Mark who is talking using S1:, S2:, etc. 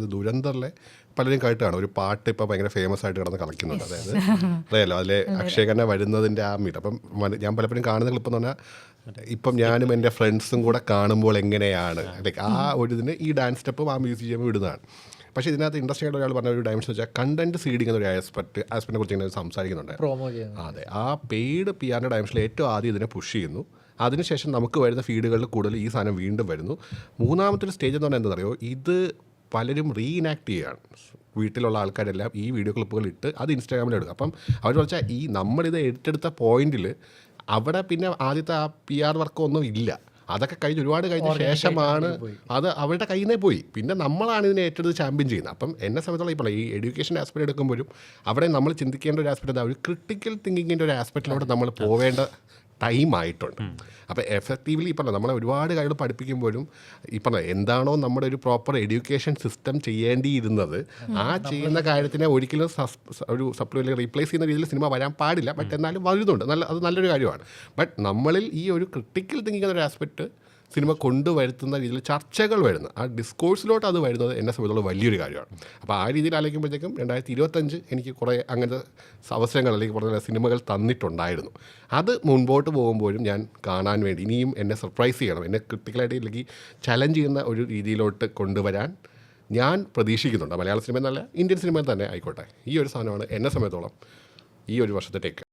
S1: ഇത് ദുരന്തറിലെ പലരും കേട്ടാണ് ഒരു പാട്ട് ഇപ്പോൾ ഭയങ്കര ഫേമസ് ആയിട്ട് കിടന്ന് കളിക്കുന്നുണ്ട്. അതായത് അറിയാലോ അതിലെ അക്ഷയഖന്ന വരുന്നതിന്റെ ആ മീറ്റ് അപ്പം ഞാൻ പലപ്പോഴും കാണുന്ന ക്ലിപ്പ് എന്ന് പറഞ്ഞാൽ ഇപ്പം ഞാനും എന്റെ ഫ്രണ്ട്സും കൂടെ കാണുമ്പോൾ എങ്ങനെയാണ്? ലൈക്ക് ആ ഒരു ഇതിന് ഈ ഡാൻസ് സ്റ്റെപ്പും ആ മ്യൂസിക് ചെയ്യുമ്പോൾ ഇടുന്നതാണ്. പക്ഷേ ഇതിനകത്ത് ഇൻട്രസ്റ്റിംഗ് ആയിട്ട് ഒരാൾ പറഞ്ഞ ഒരു ഡയമെൻഷൻ വെച്ചാൽ കണ്ടന്റ് സീഡിങ് എന്നൊരു ആസ്പെക്ട് ആസ്പെക്റ്റിനെ കുറിച്ച് ഇങ്ങനെ സംസാരിക്കുന്നുണ്ട്. അതെ. ആ പെയ്ഡ് പി ആറിന്റെ ഡയമെൻഷനിൽ ഏറ്റവും ആദ്യം ഇതിനെ പുഷ് ചെയ്യുന്നു. അതിനുശേഷം നമുക്ക് വരുന്ന ഫീഡുകളിൽ കൂടുതൽ ഈ സാധനം വീണ്ടും വരുന്നു. മൂന്നാമത്തെ ഒരു സ്റ്റേജ് എന്ന് പറഞ്ഞാൽ എന്താണെന്നറിയോ? ഇത് പലരും റീഇനാക്ട് ചെയ്യുകയാണ് വീട്ടിലുള്ള ആൾക്കാരെല്ലാം ഈ വീഡിയോ ക്ലിപ്പുകൾ ഇട്ട് അത് ഇൻസ്റ്റാഗ്രാമിൽ എടുക്കും അപ്പം അവർ വെച്ചാൽ ഈ നമ്മളിത് ഏറ്റെടുത്ത പോയിന്റിൽ അവിടെ പിന്നെ ആദ്യത്തെ ആ പി ആർ വർക്കൊന്നും ഇല്ല. അതൊക്കെ കഴിഞ്ഞ് ഒരുപാട് കഴിഞ്ഞ ശേഷമാണ് അത് അവരുടെ കയ്യിൽ നിന്നേ പോയി. പിന്നെ നമ്മളാണ് ഇതിനെ ഏറ്റെടുത്ത് ചാമ്പ്യൻ ചെയ്യുന്നത്. അപ്പം എന്നെ സംബന്ധിച്ചുള്ള ഇപ്പോൾ ഈ എഡ്യൂക്കേഷൻ ആസ്പെക്ട് എടുക്കുമ്പോഴും അവിടെ നമ്മൾ ചിന്തിക്കേണ്ട ഒരു ആസ്പെക്ട് എന്താ ഒരു ക്രിട്ടിക്കൽ തിങ്കിങ്ങിന്റെ ഒരു ആസ്പെക്റ്റിലൂടെ നമ്മൾ പോവേണ്ട ടൈം ആയിട്ടുണ്ട് അപ്പോൾ എഫക്റ്റീവ്ലി ഇപ്പം നമ്മളെ ഒരുപാട് കാര്യങ്ങൾ പഠിപ്പിക്കുമ്പോഴും ഇപ്പം എന്താണോ നമ്മുടെ ഒരു പ്രോപ്പർ എഡ്യൂക്കേഷൻ സിസ്റ്റം ചെയ്യേണ്ടിയിരുന്നത് ആ ചെയ്യുന്ന കാര്യത്തിനെ ഒരിക്കലും ഒരു സപ്ലിമെന്റ് റീപ്ലേസ് ചെയ്യുന്ന രീതിയിൽ സിനിമ വരാൻ പാടില്ല. ബട്ട് എന്നാലും വരുന്നുണ്ട്. നല്ല അത് നല്ലൊരു കാര്യമാണ്. ബട്ട് നമ്മളിൽ ഈ ഒരു ക്രിട്ടിക്കൽ തിങ്കിങ് എന്നൊരു ആസ്പെക്ട് സിനിമ കൊണ്ടുവരുത്തുന്ന രീതിയിൽ ചർച്ചകൾ വരുന്ന ആ ഡിസ്കോഴ്സിലോട്ട് അത് വരുന്നത് എന്നെ സംബന്ധിച്ചുള്ള വലിയൊരു കാര്യമാണ്. അപ്പോൾ ആ രീതിയിൽ ആലോചിക്കുമ്പോഴത്തേക്കും രണ്ടായിരത്തി ഇരുപത്തഞ്ച് എനിക്ക് കുറേ അങ്ങനത്തെ അവസരങ്ങൾ അല്ലെങ്കിൽ പറഞ്ഞ സിനിമകൾ തന്നിട്ടുണ്ടായിരുന്നു. അത് മുൻപോട്ട് പോകുമ്പോഴും ഞാൻ കാണാൻ വേണ്ടി ഇനിയും എന്നെ സർപ്രൈസ് ചെയ്യണം എന്നെ ക്രിട്ടിക്കലായിട്ട് അല്ലെങ്കിൽ ചലഞ്ച് ചെയ്യുന്ന ഒരു രീതിയിലോട്ട് കൊണ്ടുവരാൻ ഞാൻ പ്രതീക്ഷിക്കുന്നുണ്ട്. മലയാള സിനിമ എന്നല്ല ഇന്ത്യൻ സിനിമയിൽ തന്നെ ആയിക്കോട്ടെ. ഈ ഒരു സാധനമാണ് എന്നെ സമയത്തോളം ഈ ഒരു വർഷത്തെ ടേക്ക്